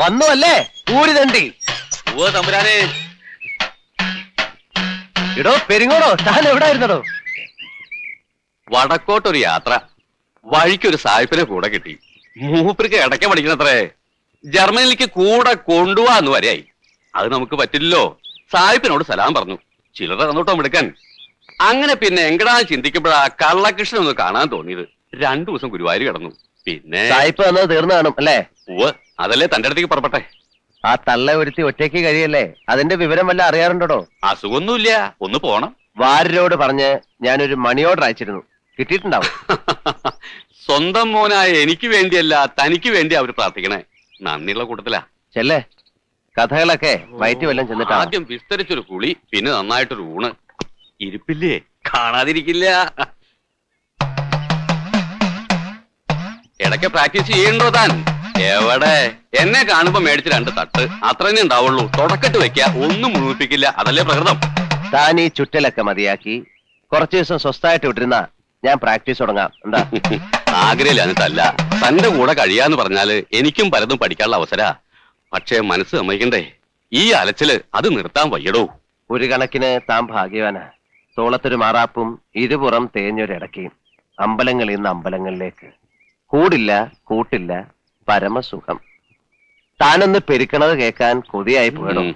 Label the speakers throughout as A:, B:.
A: വന്നു അല്ലേ പൂരി തണ്ടി.
B: ഓ തമ്പുരാനെ.
A: ഇടോ പെരിങ്ങോടോ താൻ എവിടെ ആയിരുന്നടോ
B: വടക്കോട്ടൊരു യാത്ര. വഴിക്കൊരു സായിപ്പിനെ കൂടെ കിട്ടി. മൂപ്പർക്ക് ഇടയ്ക്ക് പഠിക്കണത്രേ. ജർമ്മനിലേക്ക് കൂടെ കൊണ്ടുപോവാന്ന് വരെയായി. അത് നമുക്ക് പറ്റില്ലല്ലോ. സായിപ്പിനോട് സലാം പറഞ്ഞു. ചിലർ തന്നോട്ടോ എടുക്കാൻ അങ്ങനെ പിന്നെ എങ്കടാ ചിന്തിക്കുമ്പോഴാ കള്ളകൃഷ്ണൻ ഒന്ന് കാണാൻ തോന്നിയത്. രണ്ടു ദിവസം ഗുരുവായൂർ കിടന്നു. പിന്നെ
A: സായിപ്പ് തന്നത് തീർന്നു കാണും അല്ലേ
B: അതല്ലേ തന്റെ അടുത്തേക്ക് പുറപ്പെട്ടെ?
A: ആ തള്ള ഒരുത്തി ഒറ്റയ്ക്ക് കഴിയല്ലേ? അതിന്റെ വിവരം വല്ല അറിയാറുണ്ടോ
B: അസുഖമൊന്നുമില്ല. ഒന്ന് പോണം.
A: വാര്യരോട് പറഞ്ഞ് ഞാനൊരു മണി ഓർഡർ അയച്ചിരുന്നു. കിട്ടിയിട്ടുണ്ടാവും.
B: സ്വന്തം മോനായ എനിക്ക് വേണ്ടിയല്ല തനിക്ക് വേണ്ടി അവർ പ്രാർത്ഥിക്കണേ. നന്ദിയുള്ള കൂട്ടത്തിലാ.
A: ചെല്ലേ? കഥകളൊക്കെ വയറ്റി വല്ലതും ചെന്നിട്ടാ
B: ആദ്യം വിസ്തരിച്ചൊരു കുളി പിന്നെ നന്നായിട്ടൊരു ഊണ്. ഇരിപ്പില്ലേ? കാണാതിരിക്കില്ല. ഇടയ്ക്ക് പ്രാക്ടീസ് ചെയ്യണ്ടോ താൻ? എവിടെ? എന്നെ കാണുമ്പോ മേടിച്ച് രണ്ട് തട്ട്. അത്ര ഉണ്ടാവുള്ളൂ. തുടക്കട്ട് വെക്ക. ഒന്നും മുഴുമിപ്പിക്കില്ല അതല്ലേ പ്രകൃതം?
A: താൻ ഈ ചുറ്റലൊക്കെ മതിയാക്കി. കുറച്ചു ദിവസം സ്വസ്ഥായിട്ട് വിട്ടിരുന്ന ഞാൻ പ്രാക്ടീസ് തുടങ്ങാം. എന്താ?
B: ആഗ്രഹില്ലാഞ്ഞിട്ടല്ല തന്റെ കൂടെ കഴിയാന്ന് പറഞ്ഞാൽ എനിക്കും പലതും പഠിക്കാനുള്ള അവസര. പക്ഷേ മനസ്സ് സമ്മതിക്കണ്ടേ? ഈ അലച്ചിൽ അത് നിർത്താൻ വയ്യടോ.
A: ഒരു കണക്കിന് താൻ ഭാഗ്യവാനാ. തോളത്തൊരു മാറാപ്പും ഇരുപുറം തേഞ്ഞൊരിടക്കയും അമ്പലങ്ങളിൽ നിന്ന് അമ്പലങ്ങളിലേക്ക്. കൂടില്ല കൂട്ടില്ല പരമസുഖം. താനൊന്ന് പെരുക്കണത് കേൾക്കാൻ കൊതിയായി പോകണം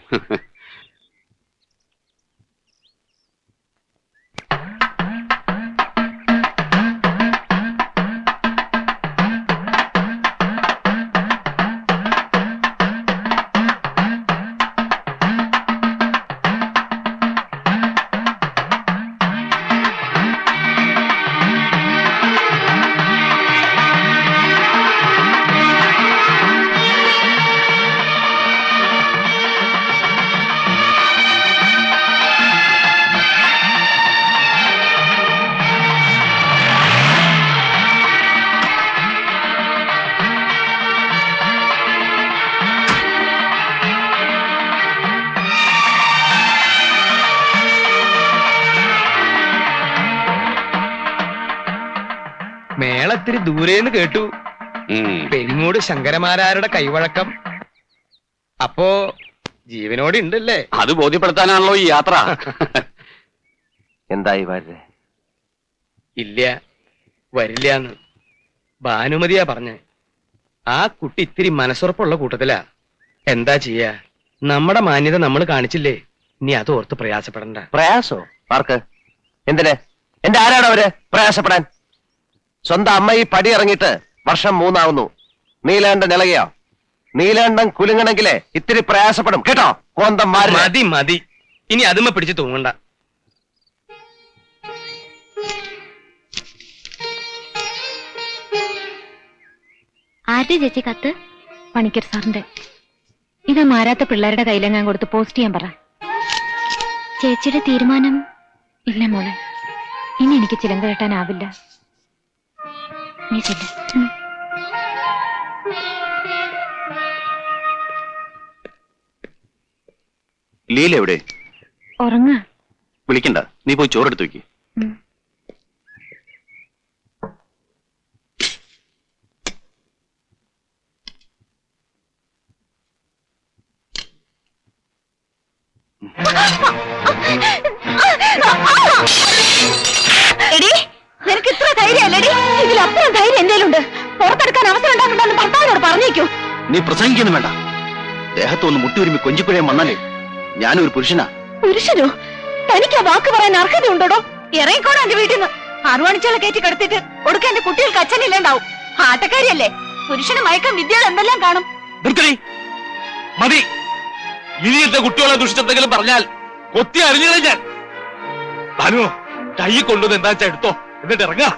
B: ഉം.
C: മേളത്തിരി ദൂരേന്ന് കേട്ടു. പെരിങ്ങോട് ശങ്കരമാരാരുടെ കൈവഴക്കം. അപ്പോ ജീവനോട് ഉണ്ടല്ലേ?
B: അത് ബോധ്യപ്പെടുത്താനാണല്ലോ ഈ യാത്ര.
A: എന്തായി വരേ
C: ഇല്ല. വരില്ലാന്ന്. ഭാനുമതിയാ പറഞ്ഞേ. ആ കുട്ടി ഇത്തിരി മനസ്സുറപ്പുള്ള കൂട്ടത്തിലാ. എന്താ ചെയ്യാ? നമ്മുടെ മാന്യത നമ്മൾ കാണിച്ചില്ലേ? ഇനി അത് ഓർത്ത് പ്രയാസപ്പെടണ്ട.
A: പ്രയാസോ? ആർക്ക്? എന്തിനെ? എന്റെ ആരാണ് അവർ? പ്രയാസപ്പെടാൻ? സ്വന്തം അമ്മ ഈ പടി ഇറങ്ങിയിട്ട് വർഷം മൂന്നാവുന്നു. നീലാണ്ടൻ ഇളകിയോ നീലാണ്ടൻ കുലുങ്ങണെങ്കിലേ ഇത്തിരി പ്രയാസപ്പെടും. കേട്ടോ? കോന്തം മാറി
C: മതി മതി. ഇനി അതുമ്മ പിടിച്ച് തൂങ്ങണ്ട.
D: ആരുടെ ചേച്ചി കത്ത്? പണിക്കർ സാറിന്റെ ഇത് മാരാത്ത പിള്ളേരുടെ കയ്യിലെങ്ങാൻ കൊടുത്ത് പോസ്റ്റ് ചെയ്യാൻ പറ. ചേച്ചിയുടെ തീരുമാനം ഇല്ല മോളെ. ഇനി എനിക്ക് ചിലങ്ക കെട്ടാനാവില്ല. നീ ചെല്ല്.
B: ലീല എവിടെ?
D: ഉറങ്ങാ.
B: വിളിക്കണ്ട. നീ പോയി ചോറെടുത്ത് വെക്ക്. ഞാനൊരു പുരുഷനാ.
D: പുരുഷനോ? തനിക്ക് ആ വാക്ക് പറയാൻ അർഹത ഉണ്ടോടോ ഇറങ്ങിക്കോടാ എന്റെ വീട്ടിൽ നിന്ന് അറുവാണിച്ചോളെ കയറ്റി കിടത്തിട്ട് കൊടുക്കാൻ എന്റെ കുട്ടികൾക്ക് അച്ഛനില്ലാണ്ടാവും ആട്ടക്കാരിയല്ലേ പുരുഷന് മയക്കം വിദ്യകൾ എന്തെല്ലാം കാണും?
B: നിർത്തടി മതി. ഇനിയത്തെ കുട്ടികളെ ദുഷിച്ചെന്തെങ്കിലും പറഞ്ഞാൽ കൊത്തി അറിഞ്ഞത് ഞാൻ. ഭാനു കൈ കൊണ്ടുവന്ന് എന്താ വെച്ചാ എടുത്തോ? എന്നിട്ട് ഇറങ്ങാ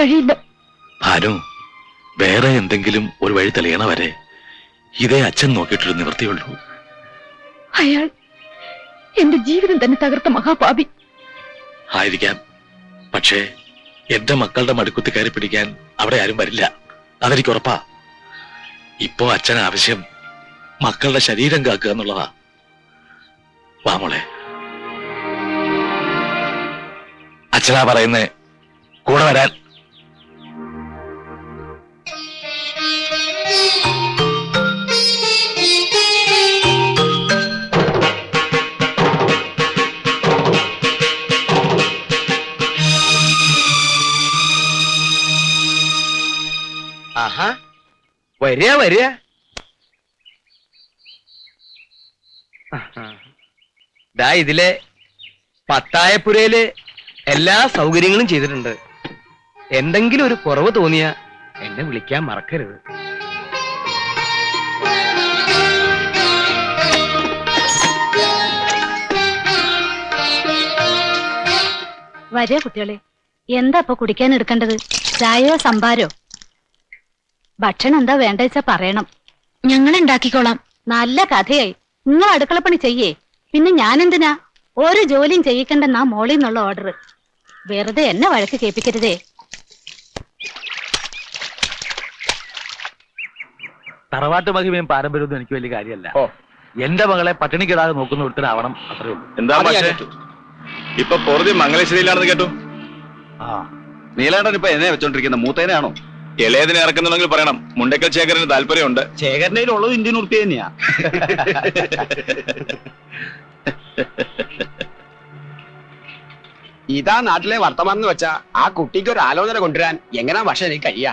D: കഴിയില്ല.
E: ഭാനു വേറെ എന്തെങ്കിലും ഒരു വഴി തെളിയണ വരെ ഇതേ അച്ഛൻ നോക്കിയിട്ടൊരു നിവൃത്തിയുള്ളൂ
D: അയാൾ എന്റെ ജീവിതം തന്നെ തകർത്ത മഹാപാപി.
E: ആയിരിക്കാം. പക്ഷേ എന്റെ മക്കളുടെ മടുക്കുത്തി കയറി പിടിക്കാൻ അവിടെ ആരും വരില്ല. അതെനിക്ക് ഉറപ്പാ. ഇപ്പോ അച്ഛൻ ആവശ്യം മക്കളുടെ ശരീരം കാക്കുക എന്നുള്ളതാ. വാമോളെ അച്ഛനാ പറയുന്നേ കൂടെ വരാൻ.
C: വരിക വരിക. ദാ ഇതിലെ പത്തായപ്പുരയിൽ എല്ലാ സൗകര്യങ്ങളും ചെയ്തിട്ടുണ്ട്. എന്തെങ്കിലും ഒരു കുറവ് തോന്നിയ എന്നെ വിളിക്കാൻ മറക്കരുത്.
F: വരിക കുട്ടികളെ എന്താ ഇപ്പൊ കുടിക്കാൻ എടുക്കേണ്ടത്? ചായയോ സംഭാരോ? ഭക്ഷണം എന്താ വേണ്ട വെച്ചാ പറയണം. ഞങ്ങൾ ഉണ്ടാക്കിക്കോളാം നല്ല കഥയായി. നിങ്ങൾ അടുക്കളപ്പണി ചെയ്യേ. പിന്നെ ഞാനെന്തിനാ? ഒരു ജോലിയും ചെയ്യിക്കണ്ടെന്നാ മോളിൽ നിന്നുള്ള ഓർഡർ വെറുതെ എന്നെ വഴക്ക് കേൾപ്പിക്കരുതേ.
E: തറവാട്ട് മഹിമയും പാരമ്പര്യവും എനിക്ക് വലിയ കാര്യമല്ല.
C: ഓ.
E: എന്റെ മകളെ പട്ടിണിക്കിടാതെ നോക്കുന്ന ഒരുത്തരാവണം അത്രേ ഉള്ളൂ.
G: എന്താ
C: ഞാൻ
G: പക്ഷേ. ഇപ്പൊ പൊറുതി മംഗലശ്ശേരിയിലാണെന്ന് കേട്ടു.
E: ആ.
G: നീലാണ്ടൻ ഇപ്പൊ എന്നെ വെച്ചോണ്ടിരിക്കുന്ന മൂത്തേനാണോ ഇളയതിനെ ഇറക്കുന്നുണ്ടെങ്കിൽ പറയണം. മുണ്ടക്കൽ ശേഖരന് താല്പര്യമുണ്ട്.
H: ഉള്ളത് ഇന്ത്യൻ ഉറുപ്പി തന്നെയാ.
C: ഇതാ നാട്ടിലെ വർത്തമാനം എന്ന് വെച്ചാ ആ കുട്ടിക്ക് ഒരു ആലോചന കൊണ്ടുവരാൻ എങ്ങനാ പക്ഷെ എനിക്ക് കഴിയാ.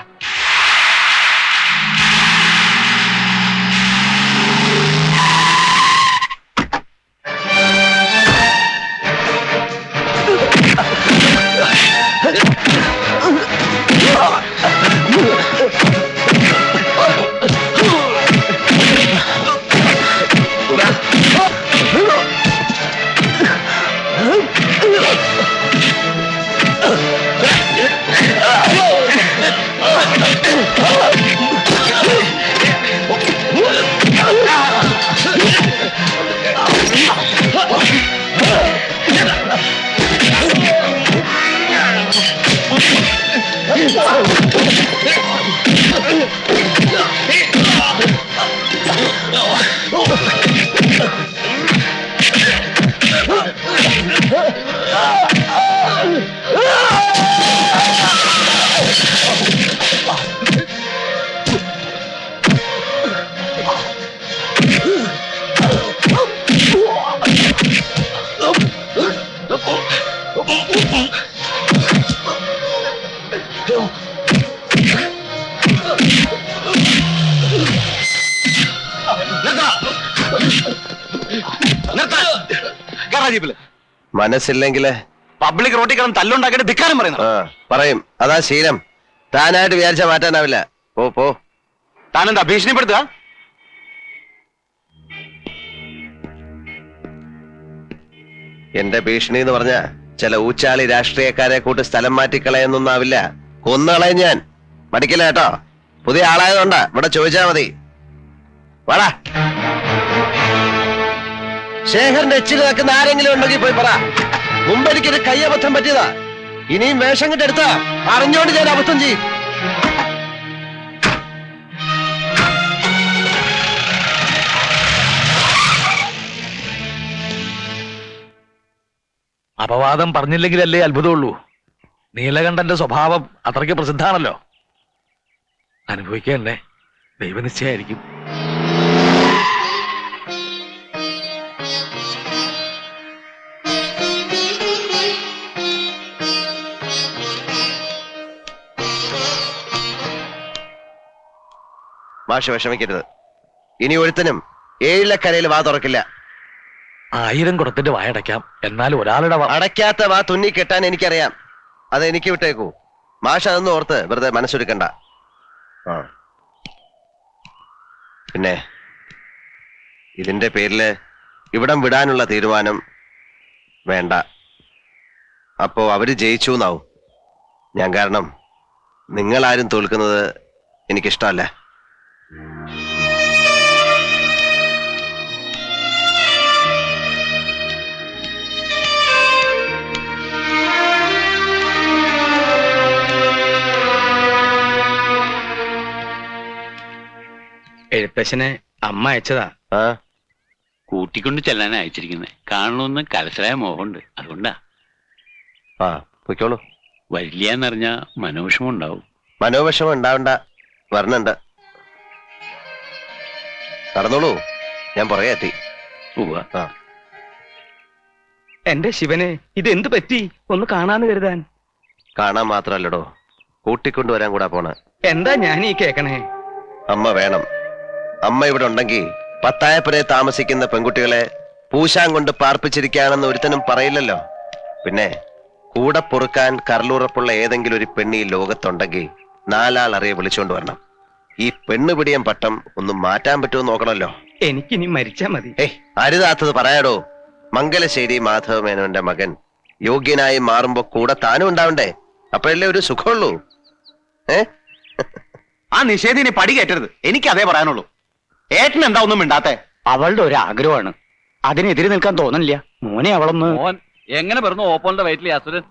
A: മനസ്സില്ലെങ്കിൽ
G: പബ്ലിക് റോട്ടിൽ കിടന്ന് തല്ലുണ്ടാക്കിയിട്ട് ധിക്കാരം പറയുന്നു
A: ആ പറയും. അതാ ശീലം. താനായിട്ട് വിചാരിച്ച മാറ്റാനാവില്ല. പോ പോ.
G: താനെന്താ ഭീഷണിപ്പെടുത്തുക?
A: എന്റെ ഭീഷണി എന്ന് പറഞ്ഞ ചില ഊച്ചാളി രാഷ്ട്രീയക്കാരെ കൂട്ട് സ്ഥലം മാറ്റിക്കളയെന്നൊന്നാവില്ല. കൊന്നുകളയും ഞാൻ. മടിക്കില്ല കേട്ടോ. പുതിയ ആളായതുകൊണ്ടാ. ഇവിടെ ചോദിച്ചാ മതി. വാടാ. ശേഖരന്റെ എച്ചിൽ നിൽക്കുന്ന ആരെങ്കിലും ഉണ്ടെങ്കിൽ പോയി പറ. മുമ്പ് എനിക്കൊരു കയ്യബദ്ധം പറ്റിയതാ. ഇനിയും വേഷം കെട്ടെടുത്താ അറിഞ്ഞോണ്ട് ഞാൻ അബദ്ധം ചെയ്യും.
E: അപവാദം പറഞ്ഞില്ലെങ്കിലല്ലേ അത്ഭുതമുള്ളൂ. നീലകണ്ഠന്റെ സ്വഭാവം അത്രയ്ക്ക് പ്രസിദ്ധാണല്ലോ അനുഭവിക്കണ്ടേ ദൈവനിശ്ചയായിരിക്കും.
A: മാഷ് വിഷമിക്കരുത്. ഇനി ഒരുത്തനും ഏഴിലക്കരയിൽ വാ തുറക്കില്ല.
E: ആയിരം കുടത്തിന്റെ വായടയ്ക്കാം എന്നാൽ ഒരാളുടെ വ-
A: അടയ്ക്കാത്ത വാ തുന്നി കെട്ടാൻ എനിക്കറിയാം. അത് എനിക്ക് വിട്ടേക്കൂ. മാഷ് അതൊന്നും ഓർത്ത് വെറുതെ മനസ്സൊരുക്കണ്ട. ആ. പിന്നെ ഇതിന്റെ പേരിൽ ഇവിടം വിടാനുള്ള തീരുമാനം വേണ്ട. അപ്പോ അവർ ജയിച്ചു എന്നാവും ഞാൻ കാരണം നിങ്ങളാരും തോൽക്കുന്നത് എനിക്കിഷ്ടമല്ല.
C: എഴുത്തശ്ശനെ അമ്മ അയച്ചതാ.
A: ആ
B: കൂട്ടിക്കൊണ്ട് ചെല്ലാനാ അയച്ചിരിക്കുന്നത് കാണണമെന്ന് കലശലായ മോഹമുണ്ട്. അതുകൊണ്ടാ.
A: ആ പൊയ്ക്കോളൂ.
B: വരില്ല എന്നറിഞ്ഞാ മനോവിഷമുണ്ടാവും ഉണ്ടാവും
A: ഉണ്ടാവണ്ട. വരണണ്ട നടന്നോളൂ. ഞാൻ പുറകെ എത്തി.
B: ആ.
C: എന്റെ ശിവനെ ഇത് എന്ത് പറ്റി? ഒന്ന് കാണാന്ന് കരുതാൻ.
A: കാണാൻ മാത്രല്ലടോ. കൂട്ടിക്കൊണ്ടുവരാൻ കൂടാ പോണ.
C: എന്താ ഞാൻ ഈ കേക്കണേ?
A: അമ്മ വേണം. അമ്മ ഇവിടെ ഉണ്ടെങ്കിൽ പത്തായപ്പുരെ താമസിക്കുന്ന പെൺകുട്ടികളെ പൂശാൻ കൊണ്ട് പാർപ്പിച്ചിരിക്കുകയാണെന്ന് ഒരുത്തനും പറയില്ലല്ലോ. പിന്നെ കൂടെ പൊറുക്കാൻ കരളുറപ്പുള്ള ഏതെങ്കിലും ഒരു പെണ്ണി ലോകത്തുണ്ടെങ്കിൽ നാലാൾ അറിയെ വിളിച്ചുകൊണ്ട് വരണം. ഈ പെണ്ണുപിടിയൻ പട്ടം ഒന്ന് മാറ്റാൻ പറ്റുമോ നോക്കണല്ലോ
C: എനിക്ക് ഇനി മരിച്ചാ മതി.
A: ഏയ് അരുതാത്തത് പറയാടോ. മംഗലശ്ശേരി മാധവ മേനോന്റെ മകൻ യോഗ്യനായി മാറുമ്പോ കൂടെ താനും ഉണ്ടാവണ്ടേ? അപ്പോഴല്ലേ ഒരു സുഖമുള്ളൂ. ഏ?
I: ആ നിഷേധിനെ പടി കയറ്റരുത്. എനിക്ക് അതേ പറയാനുള്ളൂ. ഏട്ടൻ എന്താ ഒന്നും മിണ്ടാത്തെ? അവളുടെ ഒരു ആഗ്രഹമാണ്. അതിനെതിരെ നിൽക്കാൻ തോന്നില്ല മോനെ അവളൊന്ന്
B: മോൻ എങ്ങനെ പറഞ്ഞു ഓപ്പോളിന്റെ വയറ്റിലെ അസുരൻ?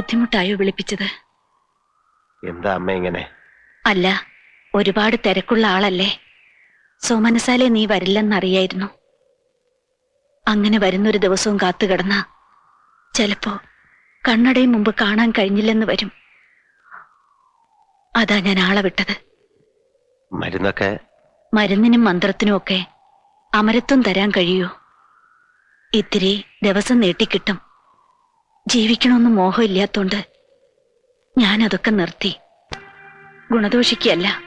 J: ബുദ്ധിമുട്ടായോ വിളിപ്പിച്ചത്?
A: എന്താ അമ്മ ഇങ്ങനെ?
J: അല്ല ഒരുപാട് തിരക്കുള്ള ആളല്ലേ. സോമനസാലെ നീ വരില്ലെന്നറിയായിരുന്നു. അങ്ങനെ വരുന്നൊരു ദിവസവും കാത്തുകിടന്ന ചിലപ്പോ കണ്ണടയും മുമ്പ് കാണാൻ കഴിഞ്ഞില്ലെന്ന് വരും. അതാ ഞാൻ ആളെ വിട്ടത്.
A: മരുന്നൊക്കെ?
J: മരുന്നിനും മന്ത്രത്തിനും ഒക്കെ അമരത്വം തരാൻ കഴിയൂ? ഇത്തിരി ദിവസം നീട്ടിക്കിട്ടും. ജീവിക്കണമെന്ന് മോഹം മോഹമില്ലാത്തോണ്ട് ഞാനതൊക്കെ നിർത്തി. ഗുണദോഷിക്കല്ല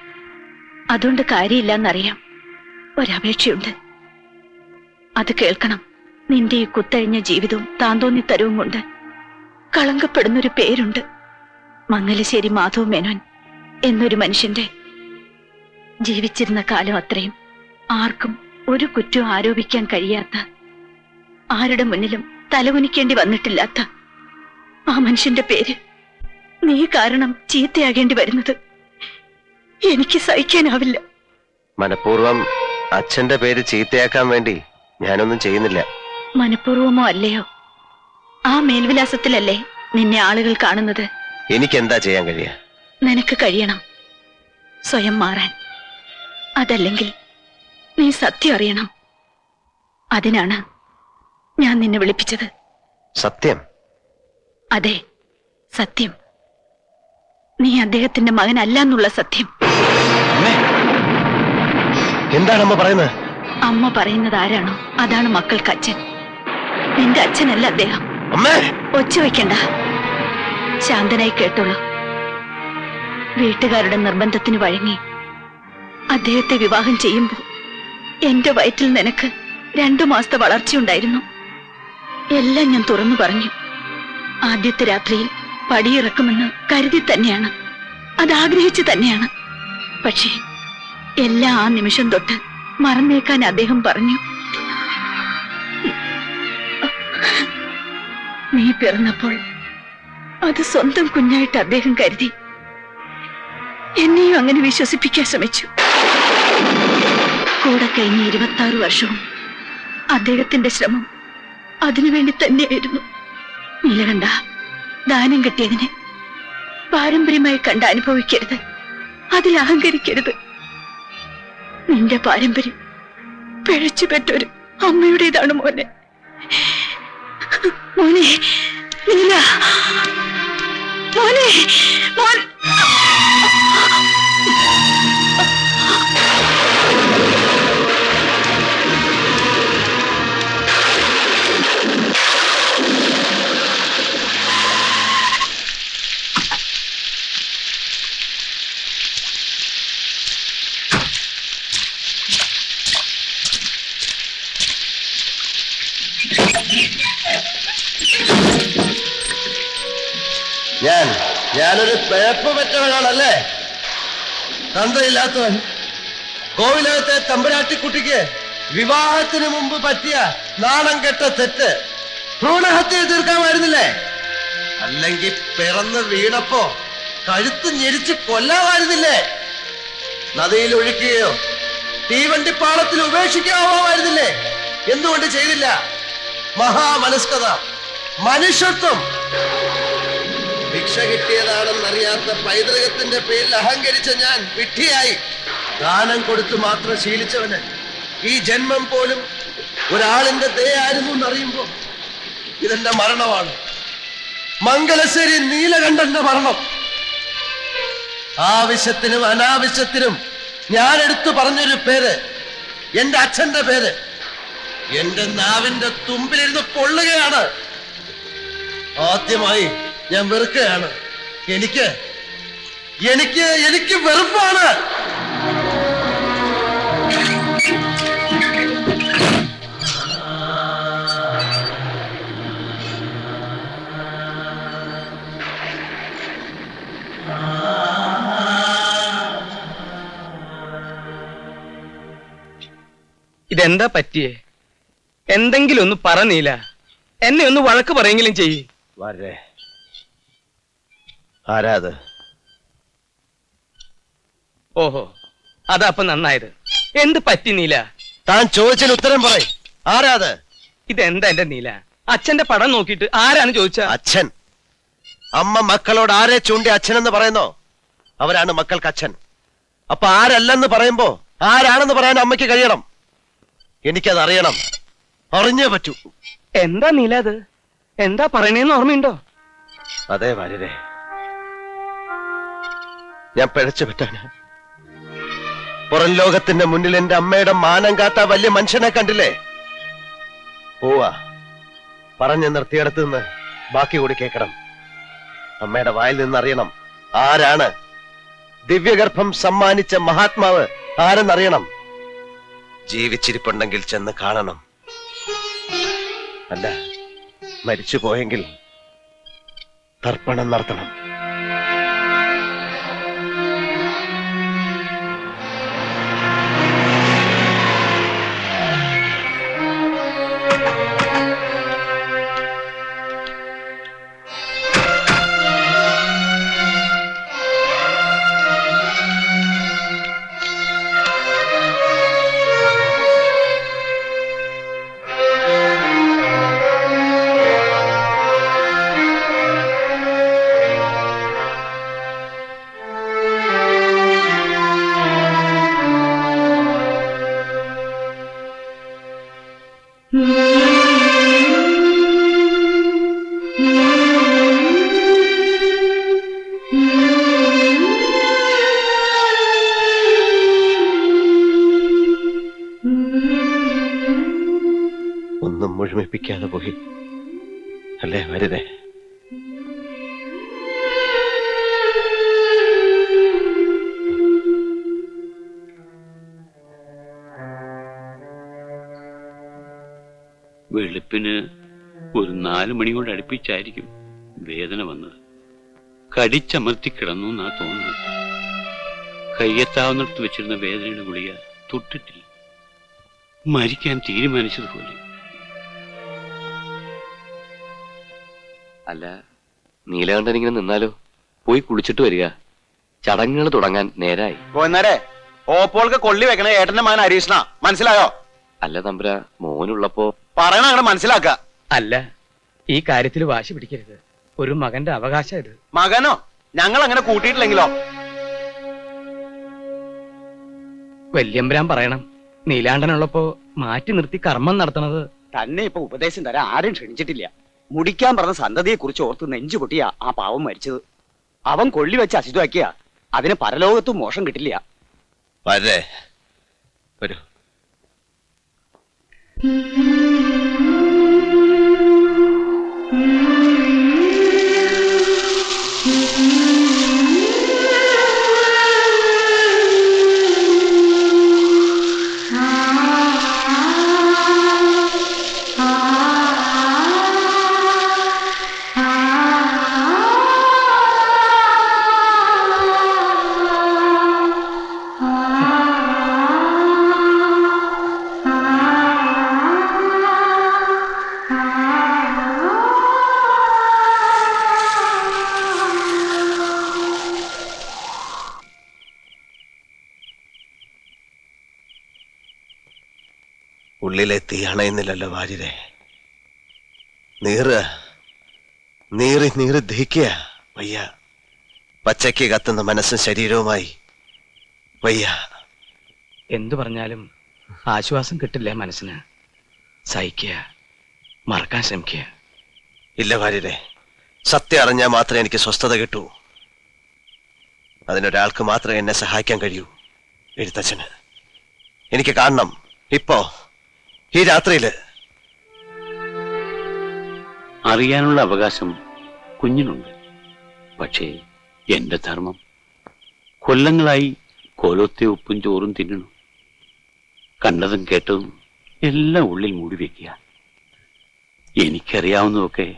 J: അതുകൊണ്ട് കാര്യമില്ലെന്നറിയാം. ഒരപേക്ഷയുണ്ട്. അത് കേൾക്കണം. നിന്റെ ഈ കുത്തഴിഞ്ഞ ജീവിതവും താന്തോന്നി തരവും കൊണ്ട് കളങ്കപ്പെടുന്നൊരു പേരുണ്ട്. മംഗലശ്ശേരി മാധവ് മേനോൻ എന്നൊരു മനുഷ്യന്റെ. ജീവിച്ചിരുന്ന കാലം അത്രയും ആർക്കും ഒരു കുറ്റവും ആരോപിക്കാൻ കഴിയാത്ത ആരുടെ മുന്നിലും തലകുനിക്കേണ്ടി വന്നിട്ടില്ലാത്ത ആ മനുഷ്യന്റെ പേര് നീ കാരണം ചീത്തയാകേണ്ടി വരുന്നത് എനിക്ക് സഹിക്കാനാവില്ല.
A: മനപൂർവം അച്ഛന്റെ പേര് ചീത്തയാക്കാൻ വേണ്ടി ഞാനൊന്നും ചെയ്യുന്നില്ല.
J: മനഃപൂർവമോ അല്ലയോ? ആ മേൽവിലാസത്തിലല്ലേ നിന്നെ ആളുകൾ കാണുന്നത്?
A: എനിക്ക് എന്താ ചെയ്യാൻ കഴിയ
J: നിനക്ക് കഴിയണം. സ്വയം മാറാൻ. അതല്ലെങ്കിൽ നീ സത്യം അറിയണം. അതിനാണ് ഞാൻ നിന്നെ വിളിപ്പിച്ചത്.
A: സത്യം?
J: അതെ സത്യം. നീ അദ്ദേഹത്തിന്റെ മകനല്ല എന്നുള്ള സത്യം.
A: എന്താണ് അമ്മ പറയുന്നത്?
J: അമ്മ പറയുന്നത് ആരാണോ? അതാണ് മക്കൾക്ക് അച്ഛൻ. നിന്റെ അച്ഛനല്ല അദ്ദേഹം. ഒച്ച വയ്ക്കണ്ട ശാന്തനായി കേട്ടോളൂ. വീട്ടുകാരുടെ നിർബന്ധത്തിന് വഴങ്ങി അദ്ദേഹത്തെ വിവാഹം ചെയ്യുമ്പോൾ എന്റെ വയറ്റിൽ നിനക്ക് രണ്ടു മാസത്തെ വളർച്ചയുണ്ടായിരുന്നു. എല്ലാം ഞാൻ തുറന്നു പറഞ്ഞു. ആദ്യത്തെ രാത്രിയിൽ പടിയിറക്കുമെന്ന് കരുതി തന്നെയാണ്. അത് ആഗ്രഹിച്ചു തന്നെയാണ്. പക്ഷേ എല്ലാ ആ നിമിഷം തൊട്ട് മറന്നേക്കാൻ അദ്ദേഹം പറഞ്ഞു. നീ പിറന്നപ്പോൾ അത് സ്വന്തം കുഞ്ഞായിട്ട് അദ്ദേഹം കരുതി. എന്നെയും അങ്ങനെ വിശ്വസിപ്പിക്കാൻ ശ്രമിച്ചു. കൂടെ കഴിഞ്ഞ ഇരുപത്തി വർഷവും അദ്ദേഹത്തിന്റെ ശ്രമം അതിനുവേണ്ടി തന്നെയായിരുന്നു. നീലകണ്ഠ ദാനം കിട്ടിയതിനെ പാരമ്പര്യമായി കണ്ട് അനുഭവിക്കരുത്. അതിൽ അഹങ്കരിക്കരുത്. നിന്റെ പാരമ്പര്യം പിഴച്ചു പെട്ടൊരു അമ്മയുടേതാണ് മോനെ. മോനെ നീല മോനെ മോൻ.
A: ഞാനൊരു പറ്റ പറ്റവനാണല്ലേ തന്തയില്ലാത്തവൻ. കോവിലകത്തെ തമ്പുരാട്ടിക്കുട്ടിക്ക് വിവാഹത്തിന് മുമ്പ് പറ്റിയ നാണം കെട്ട തെറ്റ് ഭ്രൂണഹത്യ തീർക്കാമായിരുന്നില്ലേ അല്ലെങ്കിൽ പിറന്ന് വീണപ്പോ കഴുത്ത് ഞെരിച്ച് കൊല്ലാമായിരുന്നില്ലേ നദിയിൽ ഒഴുക്കുകയോ തീവണ്ടിപ്പാളത്തിൽ ഉപേക്ഷിക്കാമായിരുന്നില്ലേ എന്തുകൊണ്ട് ചെയ്തില്ല? മഹാമനസ്കത മനുഷ്യത്വം. ഭിക്ഷ കിട്ടിയതാണെന്നറിയാത്ത പൈതൃകത്തിന്റെ പേരിൽ അഹങ്കരിച്ച ഞാൻ വിഡ്ഢിയായി. ദാനം കൊടുത്തു മാത്രം ശീലിച്ചവന്. ഈ ജന്മം പോലും ഒരാളിന്റെ ദയായിരുന്നു എന്നറിയുമ്പോ ഇതെന്റെ മരണമാണ്. മംഗലശ്ശേരി നീലകണ്ഠന്റെ മരണം. ആവശ്യത്തിനും അനാവശ്യത്തിനും ഞാൻ എടുത്തു പറഞ്ഞൊരു പേര് എന്റെ അച്ഛന്റെ പേര്. എന്റെ നാവിന്റെ തുമ്പിലിരുന്ന് പൊള്ളുകയാണ്. ആദ്യമായി ഞാൻ വെറുക്കുകയാണ് എനിക്ക് എനിക്ക് എനിക്ക് വെറുപ്പാണ്.
C: ഇതെന്താ പറ്റിയേ? എന്തെങ്കിലും ഒന്ന് പറഞ്ഞില്ല എന്നെ ഒന്ന് വഴക്ക് പറയെങ്കിലും ചെയ്യ്.
A: വരെ. ആരാ അത്
C: ഓഹോ അതാ അപ്പൊ നന്നായത്. എന്ത് പറ്റി നീല?
A: താൻ ചോദിച്ചതിന് ഉത്തരം പറയും. ആരാ അത്
C: ഇതെന്താ എന്റെ നീല? അച്ഛന്റെ പടം നോക്കിയിട്ട് ആരാണ് ചോദിച്ച
A: അച്ഛൻ. അമ്മ മക്കളോട് ആരെ ചൂണ്ടി അച്ഛനെന്ന് പറയുന്നോ? അവരാണ് മക്കൾക്ക് അച്ഛൻ. അപ്പൊ ആരല്ലെന്ന് പറയുമ്പോ ആരാണെന്ന് പറയാൻ അമ്മയ്ക്ക് കഴിയണം. എനിക്കത് അറിയണം. അറിഞ്ഞേ പറ്റൂ.
C: എന്താ നീല അത്? എന്താ പറയണേന്ന് ഓർമ്മയുണ്ടോ?
A: അതെ വരരെ ഞാൻ പിഴച്ചു പുറം ലോകത്തിന്റെ മുന്നിൽ എന്റെ അമ്മയുടെ മാനം കാത്ത വലിയ മനുഷ്യനെ കണ്ടില്ലേ? പോവാ. പറഞ്ഞു നിർത്തിയിടത്ത് നിന്ന് ബാക്കി കൂടി കേൾക്കണം. അമ്മയുടെ വായിൽ നിന്ന് അറിയണം ആരാണ്. ദിവ്യഗർഭം സമ്മാനിച്ച മഹാത്മാവ് ആരെന്നറിയണം. ജീവിച്ചിരിപ്പുണ്ടെങ്കിൽ ചെന്ന് കാണണം. അല്ല മരിച്ചു പോയെങ്കിൽ തർപ്പണം നടത്തണം. മുഴുമിപ്പിക്കാതെ പോയി. അല്ലേ വരുതേ
B: വെളുപ്പിന് ഒരു നാല് മണിയോട് അടുപ്പിച്ചായിരിക്കും വേദന വന്നത്. കടിച്ചമർത്തി കിടന്നു എന്നാ തോന്നുന്നത്. കയ്യെത്താവുന്നിടത്ത് വെച്ചിരുന്ന വേദനയുടെ ഗുളിക തൊട്ടിട്ടില്ല. മരിക്കാൻ തീരുമാനിച്ചതുപോലെ.
K: അല്ല നീലകണ്ഠൻ ഇങ്ങനെ നിന്നാലോ? പോയി കുളിച്ചിട്ട് വരിക. ചടങ്ങുകൾ തുടങ്ങാൻ നേരായി.
I: പോന്നേരെ ഓപ്പോൾക്ക് കൊള്ളി വെക്കണ ഏട്ടന്റെ മകൻ ഹരീഷ്ണ. മനസ്സിലായോ?
K: അല്ല തമ്പുര മോനുള്ളപ്പോ
I: പറയണ അങ്ങനെ മനസ്സിലാക്ക.
C: അല്ല ഈ കാര്യത്തിൽ വാശി പിടിക്കരുത്. ഒരു മകന്റെ അവകാശം ഇത്.
I: മകനോ? ഞങ്ങൾ അങ്ങനെ കൂട്ടിയിട്ടില്ലെങ്കിലോ?
C: വല്യമ്പരാൻ പറയണം. നീലാണ്ടനുള്ളപ്പോ മാറ്റി നിർത്തി കർമ്മം നടത്തണത്.
I: തന്നെ ഇപ്പൊ ഉപദേശം തരാൻ ആരും ക്ഷണിച്ചിട്ടില്ല. മുടിക്കാൻ പറഞ്ഞ സന്തതിയെ കുറിച്ച് ഓർത്ത് നെഞ്ചു പൊട്ടിയ ആ പാവം മരിച്ചത്. അവൻ കൊള്ളി വെച്ച് അശുദ്ധമാക്കിയ അതിന് പരലോകത്തും മോശം കിട്ടില്ല.
A: വരേ. വരൂ. ഉള്ളിലെ തീ അണയുന്നില്ലല്ലോ വാര്യരെ. നീറ് നീറി നീറി ദഹിക്കുക വയ്യ. പച്ചയ്ക്ക് കത്തുന്ന മനസ്സും ശരീരവുമായി വയ്യ.
C: എന്തു പറഞ്ഞാലും ആശ്വാസം കിട്ടില്ല മനസ്സിന്? സഹിക്കുക മറക്കാൻ ശ്രമിക്കുക.
A: ഇല്ല വാര്യരെ സത്യം അറിഞ്ഞാൽ മാത്രമേ എനിക്ക് സ്വസ്ഥത കിട്ടൂ. അതിനൊരാൾക്ക് മാത്രമേ എന്നെ സഹായിക്കാൻ കഴിയൂ എഴുത്തച്ഛന്. എനിക്ക് കാണണം ഇപ്പോ. ഈ രാത്രിയിൽ.
L: അറിയാനുള്ള അവകാശം കുഞ്ഞിനുണ്ട്. പക്ഷേ എന്റെ ധർമ്മം കൊല്ലങ്ങളായി കോലത്തെ ഉപ്പും ചോറും തിന്നണം. കണ്ടതും കേട്ടതും എല്ലാം ഉള്ളിൽ മൂടി വെക്കുക. എനിക്കറിയാവുന്നതൊക്കെ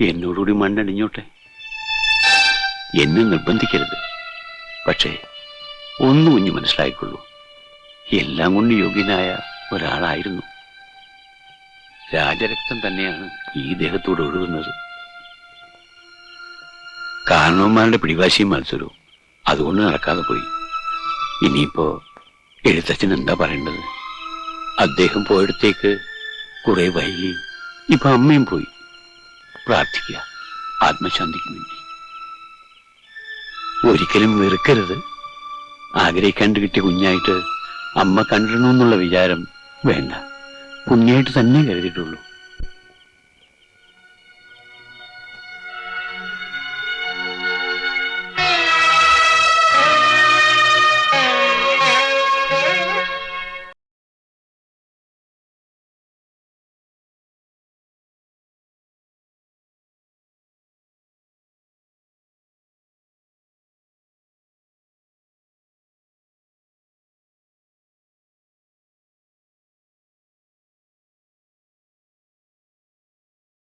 L: എന്നോടുകൂടി മണ്ണടിഞ്ഞോട്ടെ. എന്നെ നിർബന്ധിക്കരുത്. പക്ഷേ ഒന്നും കുഞ്ഞു മനസ്സിലായിക്കൊള്ളൂ. എല്ലാം കൊണ്ട് യോഗ്യനായ ഒരാളായിരുന്നു. രാജരക്തം തന്നെയാണ് ഈ ദേഹത്തോട് ഒഴുകുന്നത്. കാരണവന്മാരുടെ പിടിവാശിയും മത്സരവും അതുകൊണ്ട് നടക്കാതെ പോയി. ഇനിയിപ്പോ എഴുത്തച്ഛൻ എന്താ പറയേണ്ടത്? അദ്ദേഹം പോയിടത്തേക്ക് കുറെ വൈകി ഇപ്പൊ അമ്മയും പോയി. പ്രാർത്ഥിക്കുക ആത്മശാന്തിക്ക് വേണ്ടി. ഒരിക്കലും വെറുക്കരുത്. ആഗ്രഹിക്കാണ്ട് കിട്ടിയ കുഞ്ഞായിട്ട് അമ്മ കണ്ടിടണമെന്നുള്ള വിചാരം വേണ്ട. പുണ്യായിട്ട് തന്നെ കരുതിയിട്ടുള്ളൂ.